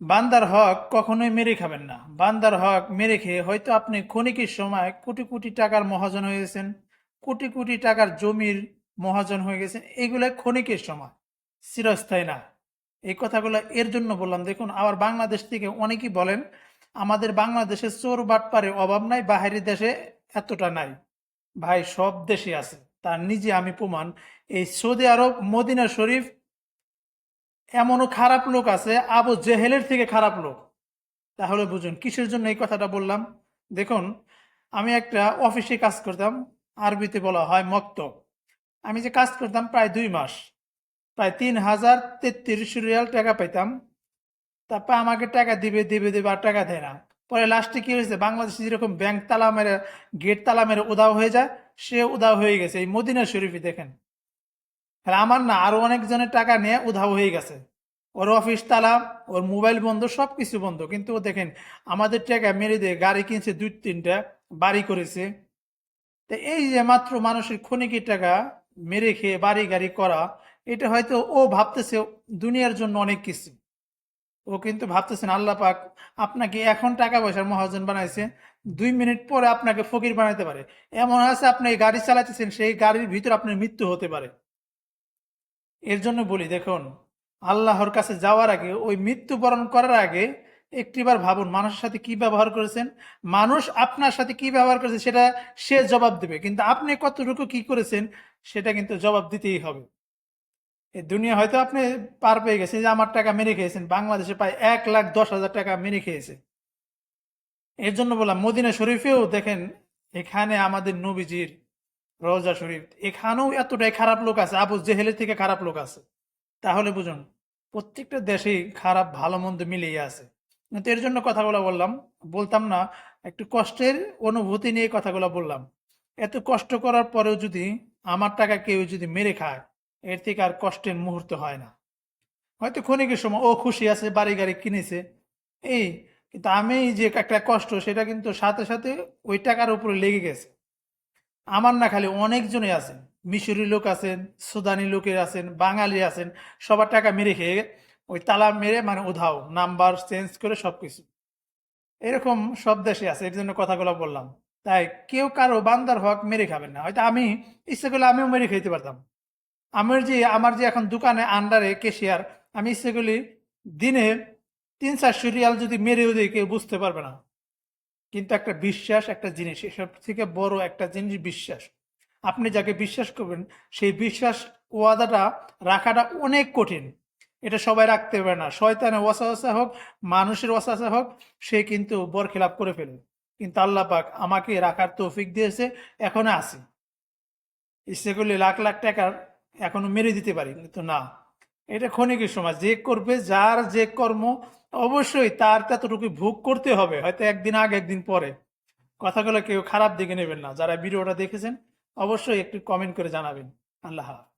বান্দার হক কখনোই মেরে খাবেন না। বান্দার হক মেরে খেয়ে হয়তো আপনি ক্ষণিকের সময় কোটি কোটি টাকার মহাজন হয়ে গেছেন, কোটি কোটি টাকার জমির মহাজন হয়ে গেছেন, এগুলো ক্ষণিকের সময়, চিরস্থায়ী না। এই কথাগুলো এর জন্য বললাম, দেখুন, আবার বাংলাদেশ থেকে অনেকেই বলেন, আমাদের বাংলাদেশে চোর বাটপারে অভাব নাই, বাহিরের দেশে এতটা নাই। ভাই, সব দেশে আছে, তার নিজে আমি প্রমাণ, এই সৌদি আরব মদিনা শরীফ এমনও খারাপ লোক আছে, আবু জেহেলের থেকে খারাপ লোক। তাহলে বুঝুন, কিসের জন্য এই কথাটা বললাম? দেখুন, আমি একটা অফিসে কাজ করতাম, আরবিতে বলা হয় মক্তব। আমি যে কাজ করতাম প্রায় দুই মাস। প্রায় তিন হাজার তেত্রিশ রিয়াল টাকা পাইতাম। তারপর আমাকে টাকা দিবে দিবে দিবে আর টাকা দেয় না। পরে লাস্টে কি হয়েছে, বাংলাদেশে যেরকম ব্যাংক তালা মেরে, গেট তালা মেরে উদাও হয়ে যায়, সে উদাও হয়ে গেছে। এই মদিনা শরীফে দেখেন তাহলে আমার না, আরও অনেকজনের টাকা নিয়ে উধাও হয়ে গেছে। ওর অফিস তালা, ওর মোবাইল বন্ধ সব কিছু বন্ধ। কিন্তু দেখেন, আমাদের টাকা মেরে দিয়ে গাড়ি কিনছে দুই, তিনটা, বাড়ি করেছে। তো এই যে মাত্র মানুষের ক্ষণিকের টাকা মেরে খেয়ে বাড়ি গাড়ি করা, এটা হয়তো ও ভাবতেছে দুনিয়ার জন্য অনেক কিছু। ও কিন্তু ভাবতেছেন আল্লাহ পাক আপনাকে এখন টাকা পয়সার মহাজন বানাইছে, দুই মিনিট পরে আপনাকে ফকির বানাইতে পারে। এমন আছে, আপনি গাড়ি চালাতেছেন সেই গাড়ির ভিতর আপনার মৃত্যু হতে পারে। এর জন্য বলি, দেখুন, আল্লাহর কাছে যাওয়ার আগে, ওই মৃত্যুবরণ করার আগে একটিবার ভাবুন, মানুষের সাথে কি ব্যবহার করেছেন? মানুষ আপনার সাথে কি ব্যবহার করেছে সেটা সে জবাব দেবে। কিন্তু আপনি কতটুকু কি করেছেন সেটা কিন্তু জবাব দিতেই হবে। এই দুনিয়া হয়তো আপনি পার পেয়ে গেছেন, যে আমার টাকা মেরে খেয়েছেন, বাংলাদেশে প্রায় এক লাখ দশ হাজার টাকা মেরে খেয়েছে। এর জন্য বললাম, মদিনা শরীফেও দেখেন, এখানে আমাদের নবীজির রোজা শরীফ। এখানেও এতটাই খারাপ লোক আছে, আবু জেহেলের থেকে খারাপ লোক আছে। তাহলে বুঝুন, প্রত্যেকটা দেশেই খারাপ, ভালো, মন্দ মিলিয়ে আছে। কিন্তু এর জন্য কথাগুলো বললাম, বলতাম না, একটু কষ্টের অনুভূতি নিয়ে কথাগুলো বললাম। এত কষ্ট করার পরেও যদি আমার টাকা কেউ যদি মেরে খায়, এর থেকে আর কষ্টের মুহূর্ত হয় না। হয়তো ক্ষণিকের সময়, ও খুশি আছে, বাড়ি গাড়ি কিনেছে। এই, কিন্তু আমি যে একটা কষ্ট, সেটা কিন্তু সাথে সাথে ওই টাকার উপরে লেগে গেছে। আমার না খালি অনেকজনই আছেন। মিশরি লোক আছেন, সুদানি লোকের আছেন, বাঙালি আছেন, সবার টাকা মেরে খেয়ে ওই তালা মেরে মানে উধাও, নাম্বার চেঞ্জ করে সবকিছু। এরকম সব দেশে আছে, এর জন্য কথাগুলো বললাম। তাই কেউ কারও বান্দার হক মেরে খাবেন না। হয়তো আমি, ইচ্ছে করলে আমিও মেরে খেতে পারতাম। আমার যে আমার যে এখন দোকানে আন্ডারে কেশিয়ার আমি ইচ্ছে করলে দিনে তিন চারশো রিয়াল যদি মেরেও দিই, কেউ বুঝতে পারবে না। কিন্তু একটা বিশ্বাস একটা জিনিস, এসব থেকে বড় একটা জিনিস বিশ্বাস। আপনি যাকে বিশ্বাস করবেন, সেই বিশ্বাস ওয়াদাটা রাখাটা অনেক কঠিন। এটা সবাই রাখতে পারে না। শয়তানের ওয়াসাওয়াসা হোক, মানুষের ওয়াসাওয়াসা হোক, সে কিন্তু বরখিলাপ করে ফেলে। কিন্তু আল্লাহ পাক আমাকে রাখার তৌফিক দিয়েছে, এখনও আছি। ইচ্ছে করলে লাখ লাখ টাকার এখনও মেরে দিতে পারি, কিন্তু না। এটা ক্ষণিকের সময় যে করবে, যার যে কর্ম, অবশ্যই তার ততটুকু ভোগ করতে হবে, হয়তো একদিন আগে, একদিন পরে। কথাগুলো কেউ খারাপ দিকে নেবেন না। যারা ভিডিওটা দেখেছেন, অবশ্যই একটু কমেন্ট করে জানাবেন। আল্লাহ।